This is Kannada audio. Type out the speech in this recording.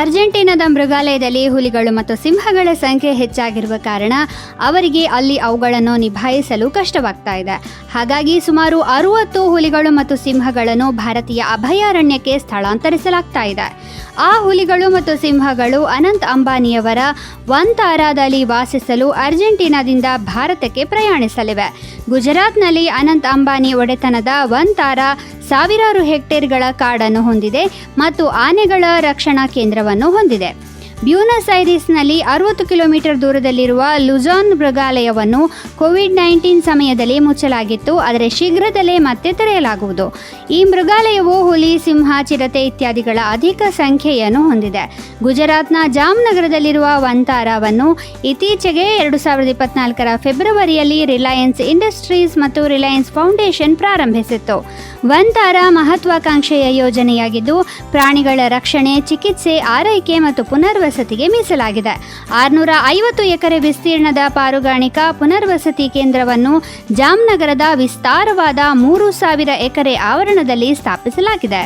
ಅರ್ಜೆಂಟೀನಾದ ಮೃಗಾಲಯದಲ್ಲಿ ಹುಲಿಗಳು ಮತ್ತು ಸಿಂಹಗಳ ಸಂಖ್ಯೆ ಹೆಚ್ಚಾಗಿರುವ ಕಾರಣ ಅವರಿಗೆ ಅಲ್ಲಿ ಅವುಗಳನ್ನು ನಿಭಾಯಿಸಲು ಕಷ್ಟವಾಗ್ತಾ ಇದೆ. ಹಾಗಾಗಿ ಸುಮಾರು ಅರುವತ್ತು ಹುಲಿಗಳು ಮತ್ತು ಸಿಂಹಗಳನ್ನು ಭಾರತೀಯ ಅಭಯಾರಣ್ಯಕ್ಕೆ ಸ್ಥಳಾಂತರಿಸಲಾಗ್ತಾ ಇದೆ. ಆ ಹುಲಿಗಳು ಮತ್ತು ಸಿಂಹಗಳು ಅನಂತ್ ಅಂಬಾನಿಯವರ ವಂತಾರಾದಲ್ಲಿ ವಾಸಿಸಲು ಅರ್ಜೆಂಟೀನಾದಿಂದ ಭಾರತಕ್ಕೆ ಪ್ರಯಾಣಿಸಲಿವೆ. ಗುಜರಾತ್ನಲ್ಲಿ ಅನಂತ್ ಅಂಬಾನಿ ಒಡೆತನದ ವಂತಾರ ಸಾವಿರಾರು ಹೆಕ್ಟೇರ್ಗಳ ಕಾಡನ್ನು ಹೊಂದಿದೆ ಮತ್ತು ಆನೆಗಳ ರಕ್ಷಣಾ ಕೇಂದ್ರವನ್ನು ಹೊಂದಿದೆ. ಬ್ಯೂನಸ್ ಐರಿಸ್ನಲ್ಲಿ ಅರವತ್ತು ಕಿಲೋಮೀಟರ್ ದೂರದಲ್ಲಿರುವ ಲುಜಾನ್ ಮೃಗಾಲಯವನ್ನು ಕೋವಿಡ್ ನೈನ್ಟೀನ್ ಸಮಯದಲ್ಲಿ ಮುಚ್ಚಲಾಗಿತ್ತು. ಆದರೆ ಶೀಘ್ರದಲ್ಲೇ ಮತ್ತೆ ತೆರೆಯಲಾಗುವುದು. ಈ ಮೃಗಾಲಯವು ಹುಲಿ, ಸಿಂಹ, ಚಿರತೆ ಇತ್ಯಾದಿಗಳ ಅಧಿಕ ಸಂಖ್ಯೆಯನ್ನು ಹೊಂದಿದೆ. ಗುಜರಾತ್ನ ಜಾಮ್ನಗರದಲ್ಲಿರುವ ವಂತಾರವನ್ನು ಇತ್ತೀಚೆಗೆ ಎರಡು ಸಾವಿರದ ಇಪ್ಪತ್ನಾಲ್ಕರ ಫೆಬ್ರವರಿಯಲ್ಲಿ ರಿಲಯನ್ಸ್ ಇಂಡಸ್ಟ್ರೀಸ್ ಮತ್ತು ರಿಲಯನ್ಸ್ ಫೌಂಡೇಶನ್ ಪ್ರಾರಂಭಿಸಿತ್ತು. ವಂತಾರ ಮಹತ್ವಾಕಾಂಕ್ಷೆಯ ಯೋಜನೆಯಾಗಿದ್ದು, ಪ್ರಾಣಿಗಳ ರಕ್ಷಣೆ, ಚಿಕಿತ್ಸೆ, ಆರೈಕೆ ಮತ್ತು ಪುನರ್ವಸತಿಗೆ ಮೀಸಲಾಗಿದೆ. ಆರುನೂರ ಐವತ್ತು ಎಕರೆ ವಿಸ್ತೀರ್ಣದ ಪಾರುಗಾಣಿಕಾ ಪುನರ್ವಸತಿ ಕೇಂದ್ರವನ್ನು ಜಾಮ್ನಗರದ ವಿಸ್ತಾರವಾದ ಮೂರು ಸಾವಿರ ಎಕರೆ ಆವರಣದಲ್ಲಿ ಸ್ಥಾಪಿಸಲಾಗಿದೆ.